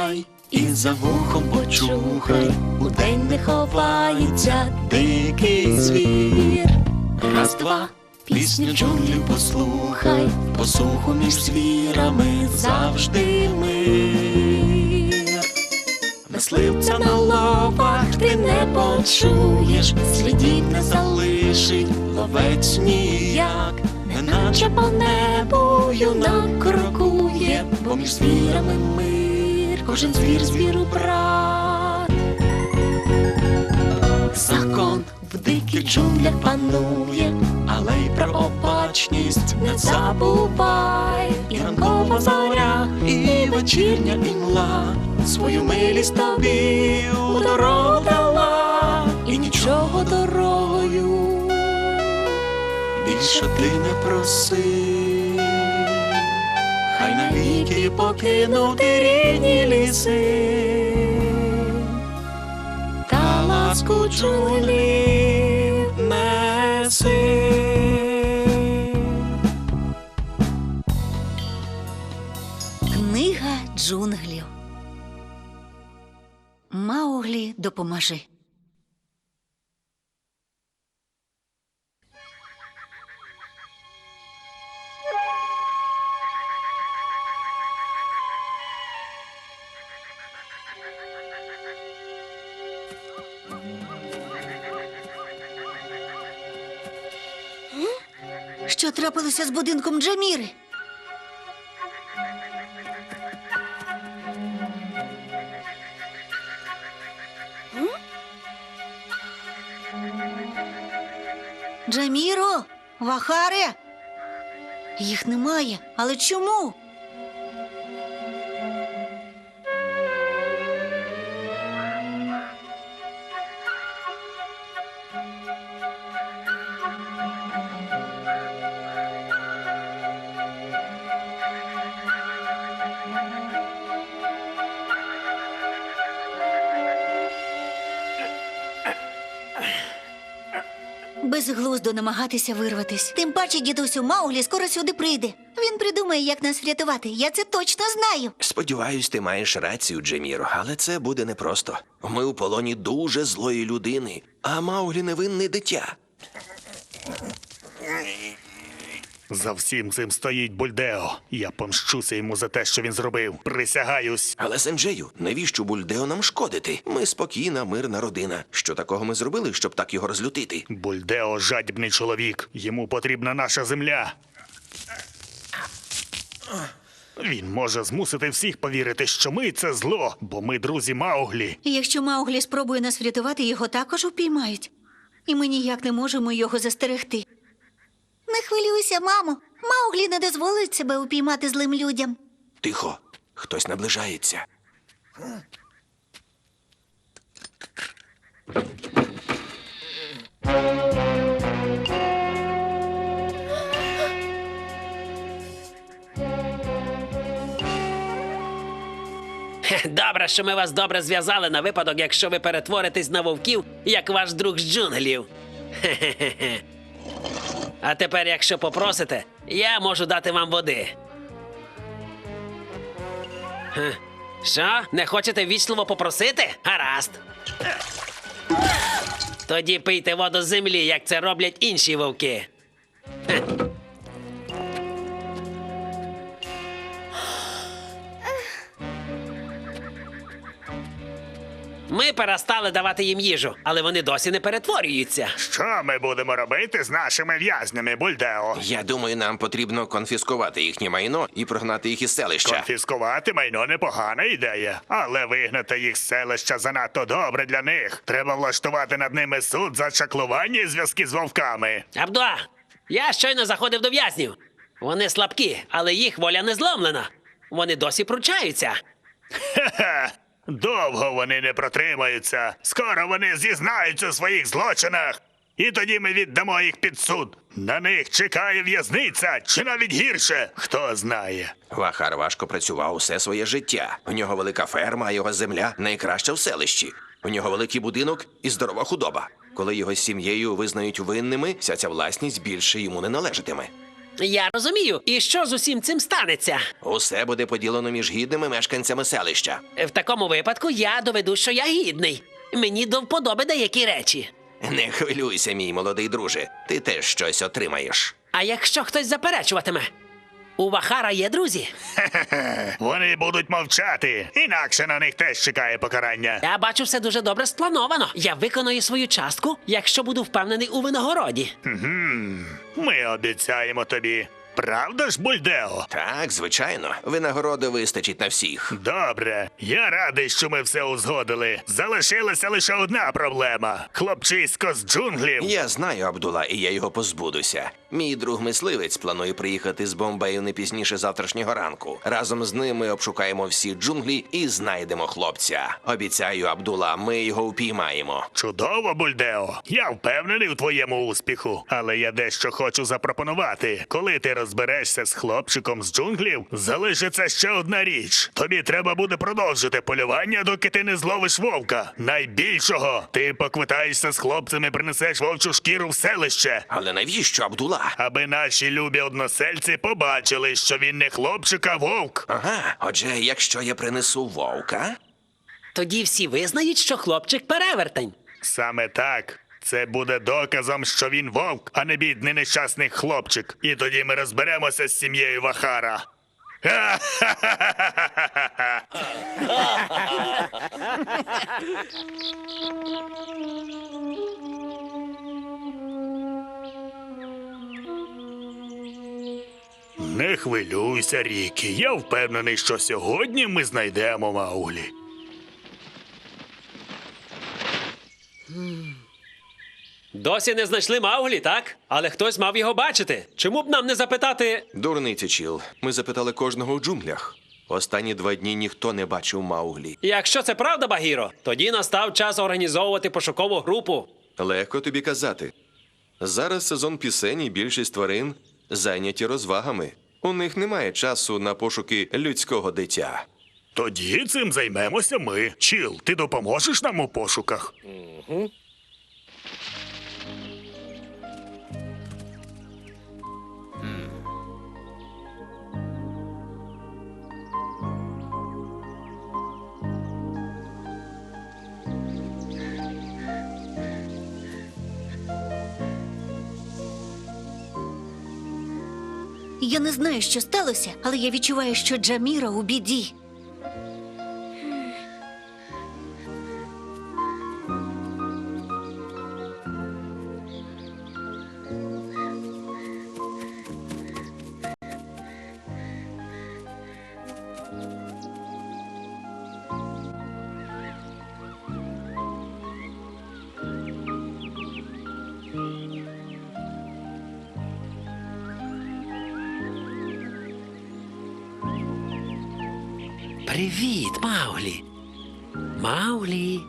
сховай, і за вухом почухай, удень не ховається дикий звір. Раз, два, пісню джунглів послухай, посуху між звірами завжди мир. Мисливця на лапах ти не почуєш, слідів не залишить ловець ніяк, неначе по небу юнак крокує, бо між звірами мир, кожен звір звіру брат. Закон в диких джунглях панує, але й про обачність не забувай. І ранкова зоря, і вечірня імла свою милість тобі у дорогу дала, і нічого дорогою більше ти не проси. Навіки покинути рідні ліси та ласку джунглів неси. Книга джунглів. Мауглі допоможи. Що трапилося з будинком Джаміри? Джаміро, Вахаре. Їх немає. Але чому? Безглуздо намагатися вирватись. Тим паче, дідусю Мауглі скоро сюди прийде. Він придумає, як нас врятувати. Я це точно знаю. Сподіваюсь, ти маєш рацію, Джеміро, але це буде непросто. Ми у полоні дуже злої людини, а Мауглі невинне дитя. За всім цим стоїть Бульдео. Я помщуся йому за те, що він зробив. Присягаюсь. Але Сенджею, навіщо Бульдео нам шкодити? Ми спокійна, мирна родина. Що такого ми зробили, щоб так його розлютити? Бульдео жадібний чоловік. Йому потрібна наша земля. Він може змусити всіх повірити, що ми це зло, бо ми друзі Мауглі. Якщо Мауглі спробує нас врятувати, його також упіймають. І ми ніяк не можемо його застерегти. Не хвилюйся, мамо. Мауглі не дозволить себе упіймати злим людям. Тихо, хтось наближається. Добре, що ми вас добре зв'язали на випадок, якщо ви перетворитесь на вовків, як ваш друг з джунглів. Хе-хе-хе. А тепер, якщо попросите, я можу дати вам води. Що? Не хочете вічливо попросити? Гаразд. Тоді пийте воду з землі, як це роблять інші вовки. Хе. Ми перестали давати їм їжу, але вони досі не перетворюються. Що ми будемо робити з нашими в'язнями, Бульдео? Я думаю, нам потрібно конфіскувати їхнє майно і прогнати їх із селища. Конфіскувати майно непогана ідея, але вигнати їх з селища занадто добре для них. Треба влаштувати над ними суд за чаклування і зв'язки з вовками. Абдуа, я щойно заходив до в'язнів. Вони слабкі, але їх воля не зломлена. Вони досі пручаються. Хе-хе. Довго вони не протримаються. Скоро вони зізнаються у своїх злочинах. І тоді ми віддамо їх під суд. На них чекає в'язниця, чи навіть гірше, хто знає. Вахар важко працював усе своє життя. У нього велика ферма, а його земля найкраща в селищі. У нього великий будинок і здорова худоба. Коли його сім'єю визнають винними, вся ця власність більше йому не належатиме. Я розумію. І що з усім цим станеться? Усе буде поділено між гідними мешканцями селища. В такому випадку я доведу, що я гідний. Мені до вподоби деякі речі. Не хвилюйся, мій молодий друже. Ти теж щось отримаєш. А якщо хтось заперечуватиме? У Вахара є друзі. Вони будуть мовчати, інакше на них теж чекає покарання. Я бачу, все дуже добре сплановано. Я виконую свою частку, якщо буду впевнений у винагороді. Ми обіцяємо тобі. Правда ж, Бульдео? Так, звичайно, винагороди вистачить на всіх. Добре, я радий, що ми все узгодили. Залишилася лише одна проблема: хлопчисько з джунглів. Я знаю Абдула, і я його позбудуся. Мій друг мисливець планує приїхати з Бомбею не пізніше завтрашнього ранку. Разом з ним ми обшукаємо всі джунглі і знайдемо хлопця. Обіцяю, Абдула, ми його впіймаємо. Чудово, Бульдео. Я впевнений у твоєму успіху. Але я дещо хочу запропонувати. Коли ти розберешся з хлопчиком з джунглів, залишиться ще одна річ. Тобі треба буде продовжити полювання, доки ти не зловиш вовка. Найбільшого ти поквитаєшся з хлопцем і принесеш вовчу шкіру в селище. Але навіщо Абдула? Аби наші любі односельці побачили, що він не хлопчик, а вовк. Ага, отже, якщо я принесу вовка, Тоді всі визнають, що хлопчик перевертень. Саме так. Це буде доказом, що він вовк, а не бідний нещасний хлопчик. І тоді ми розберемося з сім'єю Вахара. Не хвилюйся, Рікі. Я впевнений, що сьогодні ми знайдемо Мауглі. Досі не знайшли Мауглі, так? Але хтось мав його бачити. Чому б нам не запитати? дурниці чіл. Ми запитали кожного у джунглях. Останні два дні ніхто не бачив Мауглі. Якщо це правда, Багіро, тоді настав час організовувати пошукову групу. Легко тобі казати. Зараз сезон пісень і більшість тварин зайняті розвагами. У них немає часу на пошуки людського дитя. Тоді цим займемося ми. Чіл, ти допоможеш нам у пошуках? Я не знаю, що сталося, але я відчуваю, що Джаміра у біді. Привіт, Мауглі. Мауглі.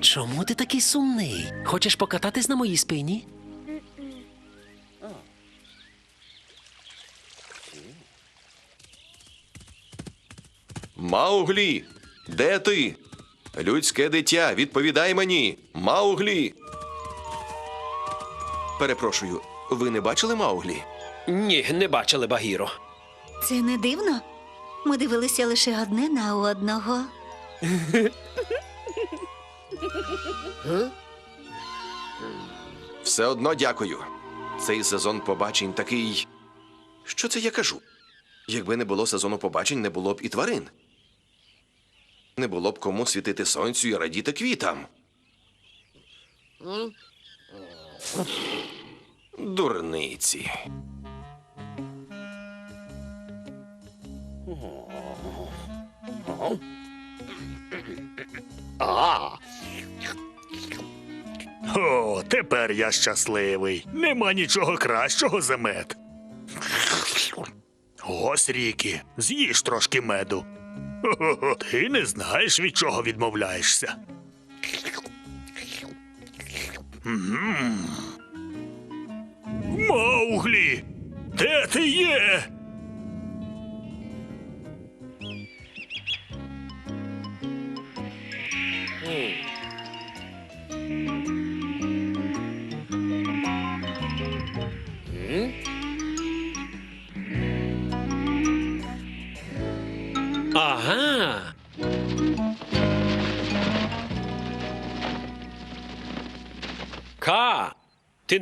Чому ти такий сумний? Хочеш покататись на моїй спині? Мауглі, де ти? Людське дитя, відповідай мені. Мауглі. Перепрошую, ви не бачили Мауглі? Ні, не бачили Багіро. Це не дивно. Ми дивилися лише одне на одного. Все одно дякую. Цей сезон побачень такий. Що це я кажу? Якби не було сезону побачень, не було б і тварин. Не було б кому світити сонцю і радіти квітам. Дурниці. О, тепер я щасливий. Нема нічого кращого за мед. Ось Рікі, з'їж трошки меду. Ти не знаєш, від чого відмовляєшся. М. Мауглі! Де ти є?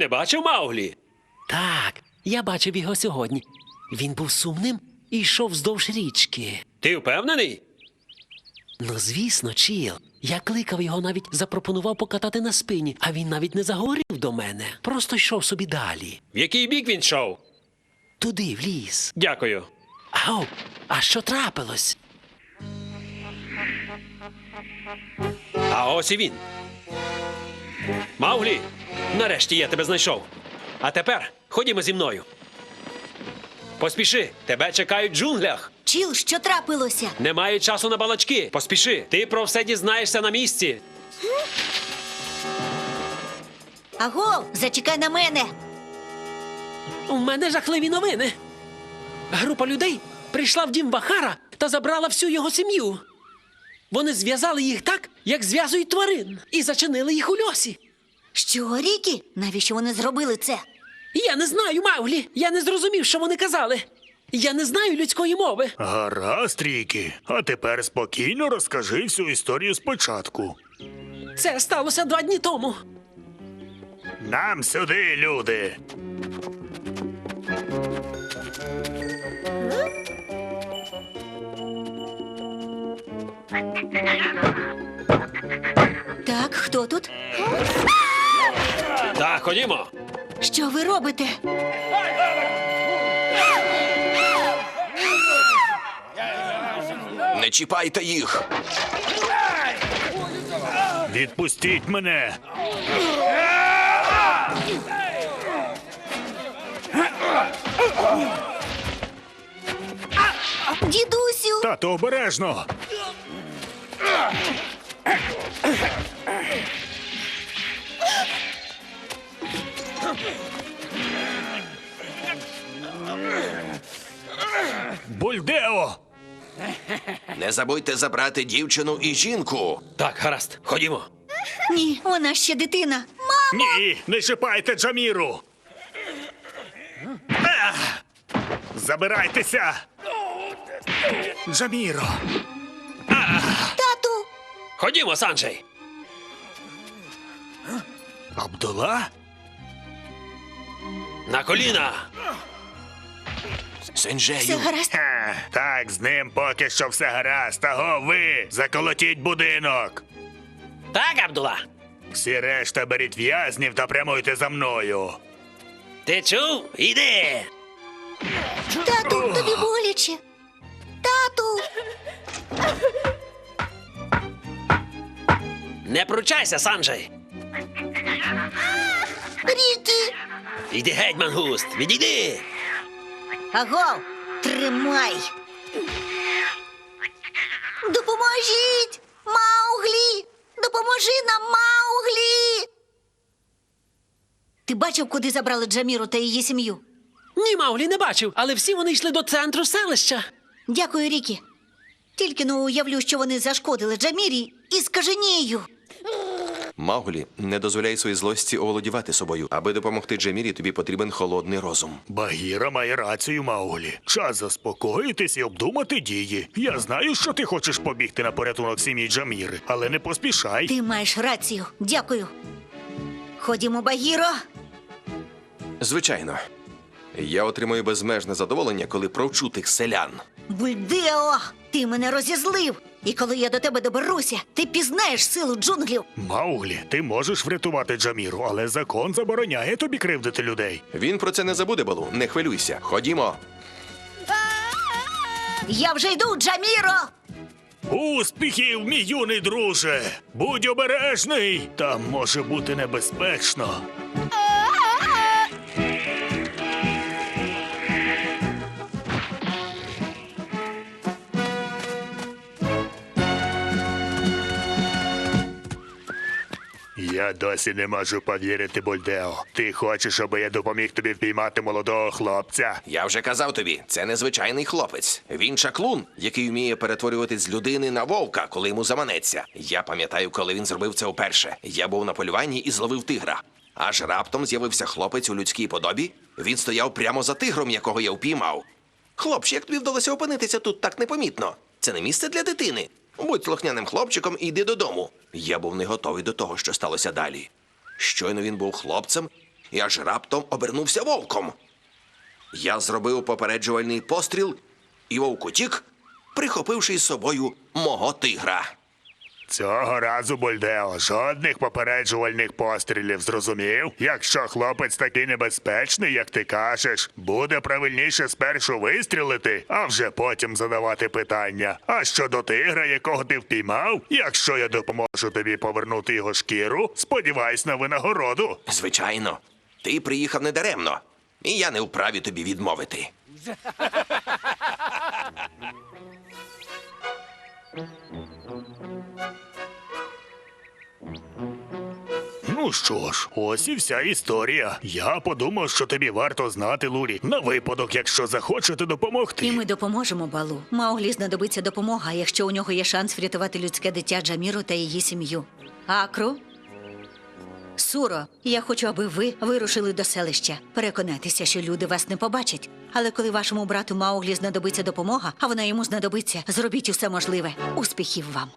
Не бачив Мауглі? Так, я бачив його сьогодні. Він був сумним і йшов вздовж річки. Ти впевнений? Ну, звісно, Чіл. Я кликав його, навіть запропонував покатати на спині, а він навіть не заговорив до мене. Просто йшов собі далі. В який бік він йшов? Туди, в ліс. Дякую. Ау, а що трапилось? А ось і він. Мауглі, нарешті я тебе знайшов. А тепер ходімо зі мною. Поспіши, тебе чекають в джунглях. Чіл, що трапилося? Немає часу на балачки. Поспіши. Ти про все дізнаєшся на місці. Аго, зачекай на мене. У мене жахливі новини. Група людей прийшла в дім Бахара та забрала всю його сім'ю. Вони зв'язали їх так, як зв'язують тварин, і зачинили їх у льосі. Що, Рікі? Навіщо вони зробили це? Я не знаю, Мауглі. Я не зрозумів, що вони казали. Я не знаю людської мови. Гаразд, Рікі. А тепер спокійно розкажи всю історію спочатку. Це сталося два дні тому. Нам сюди, люди. Так, хто тут? Так, ходімо. Що ви робите? Не чіпайте їх. Відпустіть мене. Дідусю! Тато, обережно. Бульдео! Не забудьте забрати дівчину і жінку. Так, гаразд, ходімо. Ні, вона ще дитина. Ні, не чіпайте Джаміру. Ех! Забирайтеся. Джаміро. Ходімо, Санджей. Абдула? На коліна. Все Сенджею. гаразд? Ха, так, з ним поки що все гаразд. Аго, ви заколотіть будинок. Так, Абдула. Всі решта беріть в'язнів та прямуйте за мною. Ти чув? Іди. Тату, тобі боляче. Тату! Не пручайся, Санджей. Рікі! Іди геть, мангуст, відійди. Аго! Тримай! Допоможіть! Мауглі! Допоможи нам, Мауглі! Ти бачив, куди забрали Джаміру та її сім'ю? Ні, Мауглі не бачив, але всі вони йшли до центру селища. Дякую, Рікі. Тільки ну уявлю, що вони зашкодили Джамірі і скаженію. Мауглі, не дозволяй своїй злості оволодівати собою. Аби допомогти Джемірі, тобі потрібен холодний розум. Багіра має рацію, Мауглі. Час заспокоїтись і обдумати дії. Я знаю, що ти хочеш побігти на порятунок сім'ї Джаміри, але не поспішай. Ти маєш рацію. Дякую. Ходімо, Багіро. Звичайно. Я отримую безмежне задоволення, коли провчу тих селян. Бульдео, ти мене розізлив. І коли я до тебе доберуся, ти пізнаєш силу джунглів. Мауглі, ти можеш врятувати Джаміру, але закон забороняє тобі кривдити людей. Він про це не забуде, Балу. Не хвилюйся. Ходімо. Я вже йду, Джаміро. Успіхів, мій юний друже! Будь обережний! Там може бути небезпечно. Я досі не можу повірити, Бульдео. Ти хочеш, аби я допоміг тобі впіймати молодого хлопця? Я вже казав тобі, це незвичайний хлопець. Він чаклун, який вміє перетворюватись з людини на вовка, коли йому заманеться. Я пам'ятаю, коли він зробив це вперше. Я був на полюванні і зловив тигра. Аж раптом з'явився хлопець у людській подобі. Він стояв прямо за тигром, якого я впіймав. Хлопче, як тобі вдалося опинитися тут так непомітно? Це не місце для дитини. Будь слухняним хлопчиком і йди додому. Я був не готовий до того, що сталося далі. Щойно він був хлопцем і аж раптом обернувся вовком. Я зробив попереджувальний постріл, і вовк утік, прихопивши із собою мого тигра. Цього разу, Бульдео, жодних попереджувальних пострілів, зрозумів? Якщо хлопець такий небезпечний, як ти кажеш, буде правильніше спершу вистрілити, а вже потім задавати питання. А щодо тигра, якого ти впіймав, якщо я допоможу тобі повернути його шкіру, сподіваюсь на винагороду. Звичайно, ти приїхав недаремно, і я не вправі тобі відмовити. Ну що ж, ось і вся історія. Я подумав, що тобі варто знати, Лурі, на випадок, якщо захочете допомогти. І ми допоможемо балу. Мауглі знадобиться допомога, якщо у нього є шанс врятувати людське дитя Джаміру та її сім'ю. Акру. Суро, я хочу, аби ви вирушили до селища. Переконайтеся, що люди вас не побачать. Але коли вашому брату Мауглі знадобиться допомога, а вона йому знадобиться, зробіть усе можливе. Успіхів вам.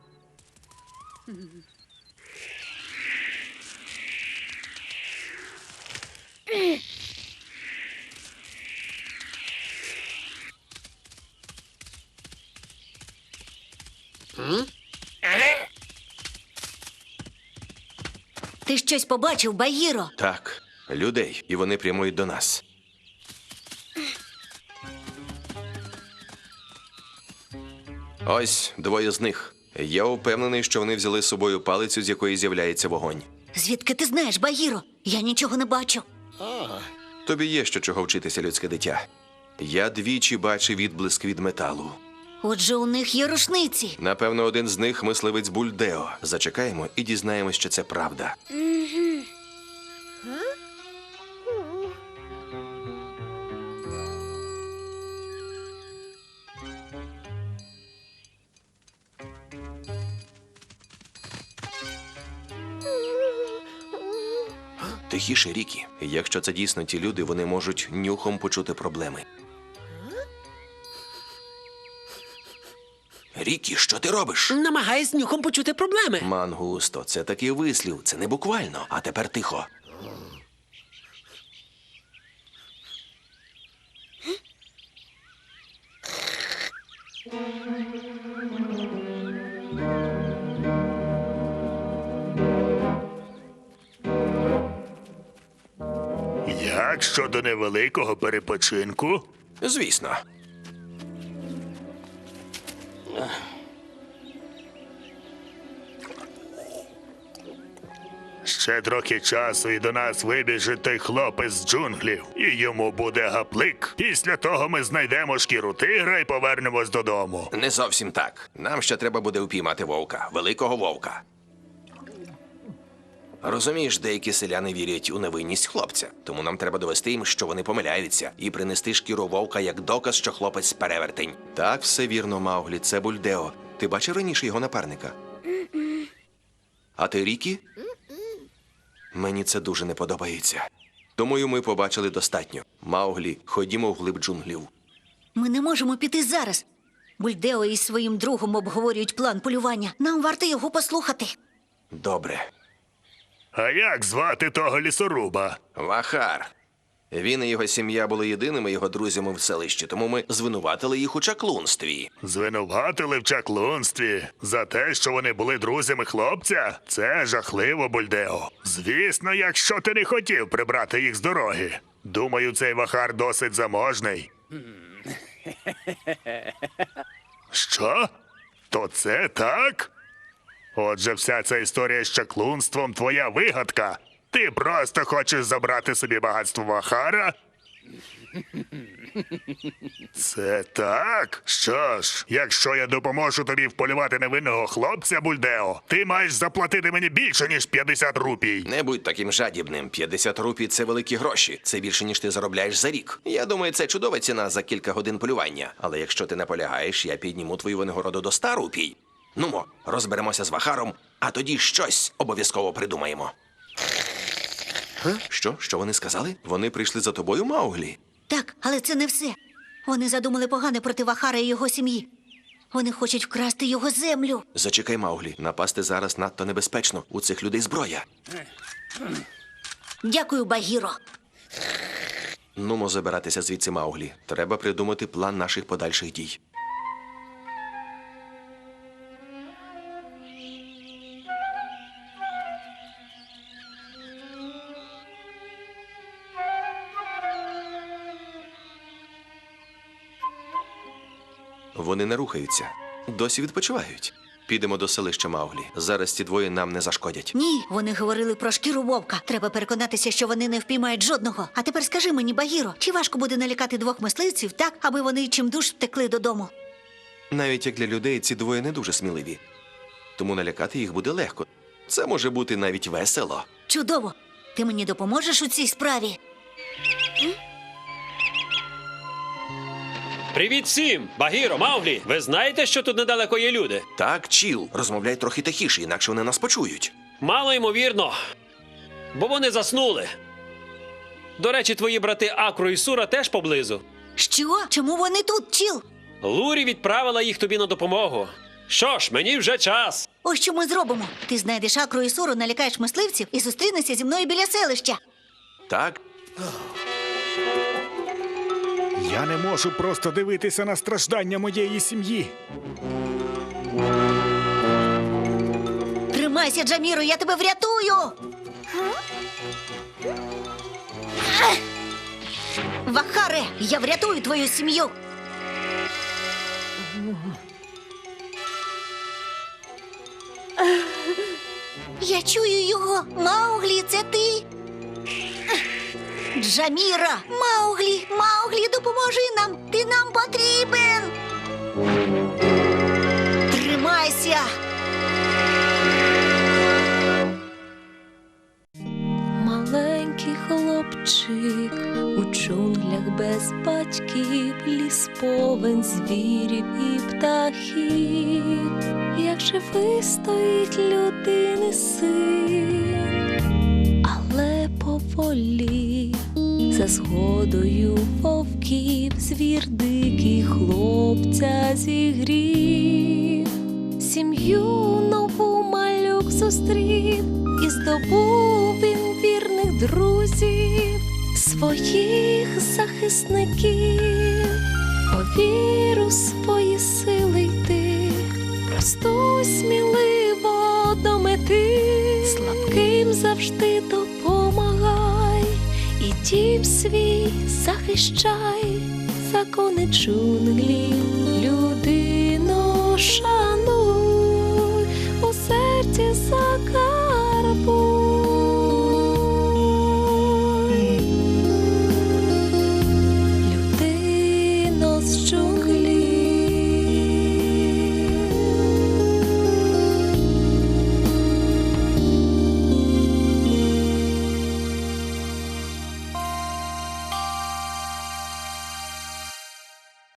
Ти щось побачив, Багіро? Так, людей, і вони прямують до нас. Ось двоє з них. Я впевнений, що вони взяли з собою палицю, з якої з'являється вогонь. Звідки ти знаєш, Багіро? Я нічого не бачу. Тобі є що чого вчитися, людське дитя. Я двічі бачив відблиск від металу. Отже, у них є рушниці. Напевно, один з них мисливець Бульдео. Зачекаємо і дізнаємось, що це правда. Тихіше, Рікі. Якщо це дійсно ті люди, вони можуть нюхом почути проблеми. Рікі, що ти робиш? Намагаюсь нюхом почути проблеми. Мангусто, це такий вислів, це не буквально. А тепер тихо. Як щодо невеликого перепочинку? Звісно. Ще трохи часу і до нас вибіжить той хлопець з джунглів, і йому буде гаплик. Після того ми знайдемо шкіру тигра і повернемось додому. Не зовсім так. Нам ще треба буде упіймати вовка, великого вовка. Розумієш, деякі селяни вірять у невинність хлопця, тому нам треба довести їм, що вони помиляються, і принести шкіру вовка як доказ, що хлопець перевертень. Так, все вірно, Мауглі, це Бульдео. Ти бачив раніше його напарника? А ти Рікі? Мені це дуже не подобається. Тому ми побачили достатньо. Мауглі, ходімо вглиб джунглів. Ми не можемо піти зараз. Бульдео із своїм другом обговорюють план полювання. Нам варто його послухати. Добре. А як звати того лісоруба? Вахар. Він і його сім'я були єдиними його друзями в селищі, тому ми звинуватили їх у чаклунстві. Звинуватили в чаклунстві за те, що вони були друзями хлопця? Це жахливо, Бульдео. Звісно, якщо ти не хотів прибрати їх з дороги. Думаю, цей вахар досить заможний. Що? То це так? Отже, вся ця історія з чаклунством твоя вигадка. Ти просто хочеш забрати собі багатство Вахара? Це так? Що ж, якщо я допоможу тобі вполювати невинного хлопця, Бульдео, ти маєш заплатити мені більше, ніж 50 рупій. Не будь таким жадібним. 50 рупій це великі гроші. Це більше, ніж ти заробляєш за рік. Я думаю, це чудова ціна за кілька годин полювання. Але якщо ти наполягаєш, я підніму твою винагороду до 100 рупій. Нумо, розберемося з Вахаром, а тоді щось обов'язково придумаємо. Що? Що вони сказали? Вони прийшли за тобою, Мауглі? Так, але це не все. Вони задумали погане проти Вахара і його сім'ї. Вони хочуть вкрасти його землю. Зачекай, Мауглі. Напасти зараз надто небезпечно. У цих людей зброя. Дякую, Багіро. Нумо забиратися звідси, Мауглі. Треба придумати план наших подальших дій. Вони не рухаються. Досі відпочивають. Підемо до селища Мауглі. Зараз ці двоє нам не зашкодять. Ні, вони говорили про шкіру вовка. Треба переконатися, що вони не впіймають жодного. А тепер скажи мені, Багіро, чи важко буде налякати двох мисливців так, аби вони чимдуж втекли додому? Навіть як для людей ці двоє не дуже сміливі. Тому налякати їх буде легко. Це може бути навіть весело. Чудово! Ти мені допоможеш у цій справі? Привіт всім! Багіро, Мауглі! Ви знаєте, що тут недалеко є люди? Так, чіл, розмовляй трохи тихіше, інакше вони нас почують. Мало ймовірно, бо вони заснули. До речі, твої брати Акро і Сура теж поблизу. Що? Чому вони тут, чіл? Лурі відправила їх тобі на допомогу. Що ж, мені вже час. Ось що ми зробимо. Ти знайдеш Акру і Суру, налякаєш мисливців і зустрінешся зі мною біля селища. Так, Я не можу просто дивитися на страждання моєї сім'ї. Тримайся, Джаміро, я тебе врятую. Вахаре, я врятую твою сім'ю. Я чую його. Мауглі, це ти. Джаміра, Мауглі, Мауглі, допоможи нам. Ти нам потрібен. Тримайся. Маленький хлопчик у джунглях без батьків, ліс повен звірів і птахів, як же вистоїть людини син, але поволі за згодою вовків звір дикий хлопця зігрів, сім'ю нову малюк зустрів і здобув він вірних друзів, своїх захисників, повір у свої сили йти, просто сміливо до мети, слабким завжди і Дім свій захищай, закони джунглі, людину шануй, у серці закарбуй.